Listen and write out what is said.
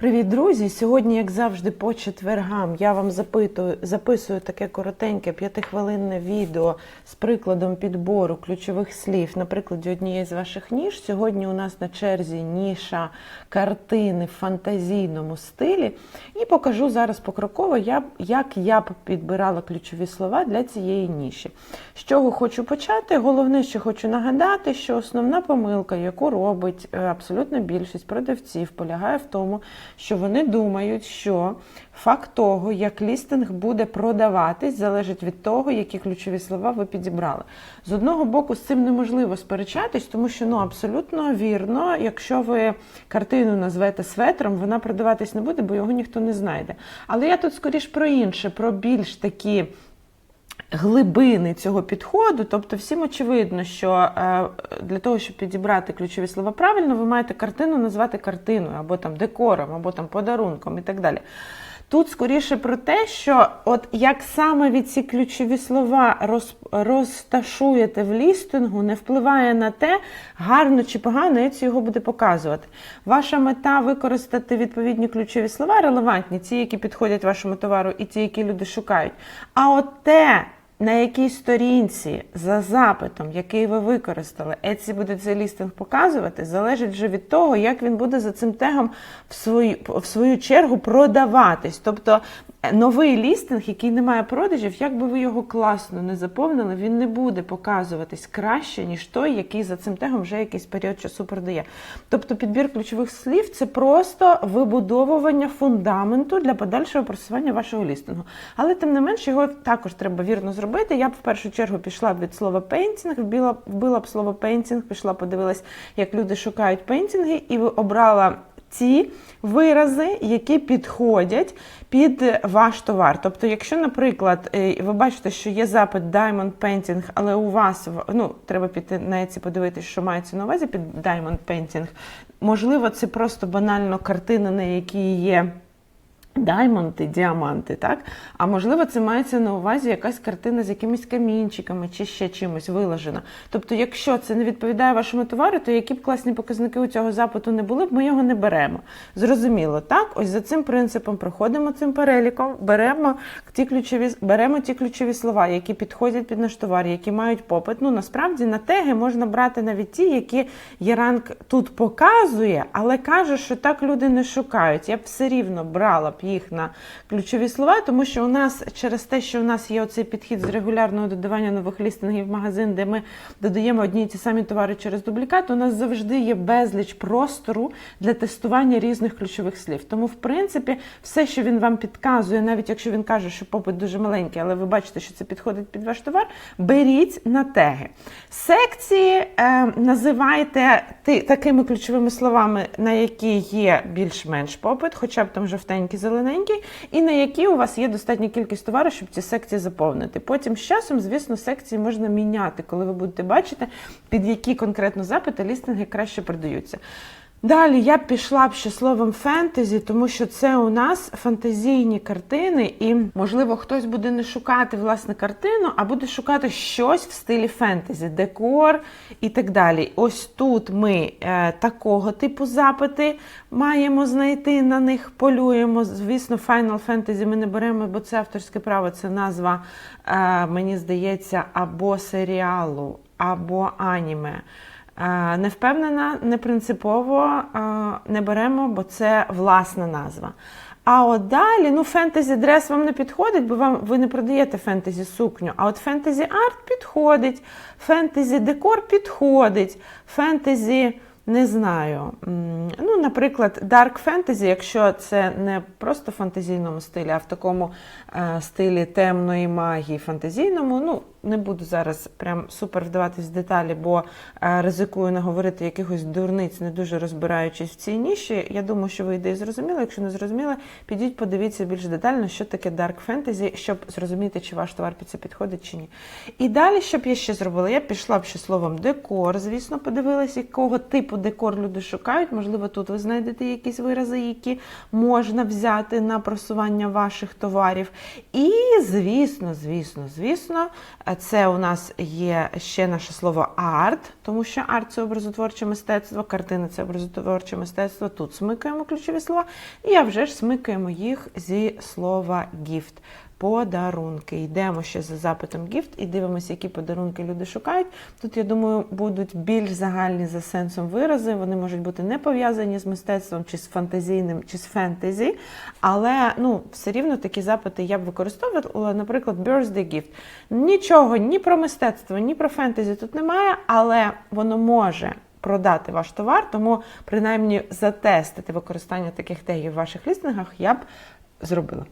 Привіт, друзі! Сьогодні, як завжди, по четвергам я вам запитую, записую таке коротеньке п'ятихвилинне відео з прикладом підбору ключових слів на прикладі однієї з ваших ніж. Сьогодні у нас на черзі ніша картини в фантазійному стилі. І покажу зараз покроково, як я б підбирала ключові слова для цієї ніші. З чого хочу почати? Головне, що хочу нагадати, що основна помилка, яку робить е, абсолютна більшість продавців, полягає в тому, що вони думають, що факт того, як лістинг буде продаватись, залежить від того, які ключові слова ви підібрали. З одного боку, з цим неможливо сперечатись, тому що ну абсолютно вірно, якщо ви картину назвете светром, вона продаватись не буде, бо його ніхто не знайде. Але я тут скоріш про інше, про більш такі глибини цього підходу. Тобто, всім очевидно, що е, для того, щоб підібрати ключові слова правильно, ви маєте картину назвати картиною, або там декором, або там подарунком і так далі. Тут скоріше про те, що от як саме від ці ключові слова роз, розташуєте в лістингу, не впливає на те, гарно чи погано Etsy його буде показувати. Ваша мета використати відповідні ключові слова, релевантні, ті, які підходять вашому товару, і ті, які люди шукають. А от те, на якій сторінці за запитом, який ви використали, Etsy буде цей лістинг показувати, залежить вже від того, як він буде за цим тегом в свою, в свою чергу продаватись. Тобто новий лістинг, який не має продажів, як би ви його класно не заповнили, він не буде показуватись краще, ніж той, який за цим тегом вже якийсь період часу продає. Тобто підбір ключових слів це просто вибудовування фундаменту для подальшого просування вашого лістингу. Але тим не менш його також треба вірно зробити. Я б в першу чергу пішла б від слова пейнтінг, вбила, вбила б слово пейнтінг, пішла, подивилась, як люди шукають пейнтінги, і обрала. Ті вирази, які підходять під ваш товар. Тобто, якщо, наприклад, е, ви бачите, що є запит Diamond Painting, але у вас ну, треба піти на ці подивитися, що мається на увазі під Diamond Painting, можливо, це просто банально картина, на якій є. Даймонти, діаманти, так? А можливо, це мається на увазі якась картина з якимись камінчиками чи ще чимось виложена. Тобто, якщо це не відповідає вашому товару, то які б класні показники у цього запиту не були б, ми його не беремо. Зрозуміло, так? Ось за цим принципом проходимо цим переліком, беремо ті ключові, беремо ті ключові слова, які підходять під наш товар, які мають попит. Ну насправді на теги можна брати навіть ті, які Яранг тут показує, але каже, що так люди не шукають. Я б все рівно брала б їх на ключові слова, тому що у нас через те, що у нас є оцей підхід з регулярного додавання нових лістингів в магазин, де ми додаємо одні й ті самі товари через дублікат, у нас завжди є безліч простору для тестування різних ключових слів. Тому, в принципі, все, що він вам підказує, навіть якщо він каже, що попит дуже маленький, але ви бачите, що це підходить під ваш товар, беріть на теги. Секції е, називайте такими ключовими словами, на які є більш-менш попит, хоча б там жовтенький, зелененький, і на які у вас є достатня кількість товару, щоб ці секції заповнити. Потім з часом, звісно, секції можна міняти, коли ви будете бачити, під які конкретно запити лістинги краще продаються. Далі я пішла б ще словом фентезі, тому що це у нас фантазійні картини, і можливо хтось буде не шукати власне картину, а буде шукати щось в стилі фентезі, декор і так далі. Ось тут ми е, такого типу запити маємо знайти на них, полюємо. Звісно, Final Fantasy ми не беремо, бо це авторське право, це назва, е, мені здається, або серіалу, або аніме. Е, Не впевнена, не принципово е, не беремо, бо це власна назва. А от далі, ну, фентезі дрес вам не підходить, бо вам ви не продаєте фентезі сукню. А от фентезі арт підходить, фентезі декор підходить, фентезі. Не знаю. Ну, наприклад, Dark Fantasy, якщо це не просто в фантазійному стилі, а в такому е, стилі темної магії фантазійному, ну, не буду зараз прям супер вдаватись в деталі, бо е, ризикую наговорити якихось дурниць, не дуже розбираючись в цій ніші. Я думаю, що ви ідеї зрозуміли. Якщо не зрозуміли, підіть, подивіться більш детально, що таке Dark Fantasy, щоб зрозуміти, чи ваш товар під це підходить чи ні. І далі, що б я ще зробила? Я пішла б ще словом декор, звісно, подивилась, якого типу декор люди шукають. Можливо, тут ви знайдете якісь вирази, які можна взяти на просування ваших товарів. І, звісно, звісно, звісно, Це у нас є ще наше слово арт, тому що арт це образотворче мистецтво, картина це образотворче мистецтво. Тут смикаємо ключові слова, і а вже ж смикаємо їх зі слова gift. Подарунки. Йдемо ще за запитом gift і дивимося, які подарунки люди шукають. Тут, я думаю, будуть більш загальні за сенсом вирази. Вони можуть бути не пов'язані з мистецтвом, чи з фантазійним, чи з фентезі. Але ну, все рівно такі запити я б використовувала, наприклад, birthday gift. Нічого ні про мистецтво, ні про фентезі тут немає, але воно може. Продати ваш товар, тому принаймні затестити використання таких тегів в ваших лістингах я б зробила.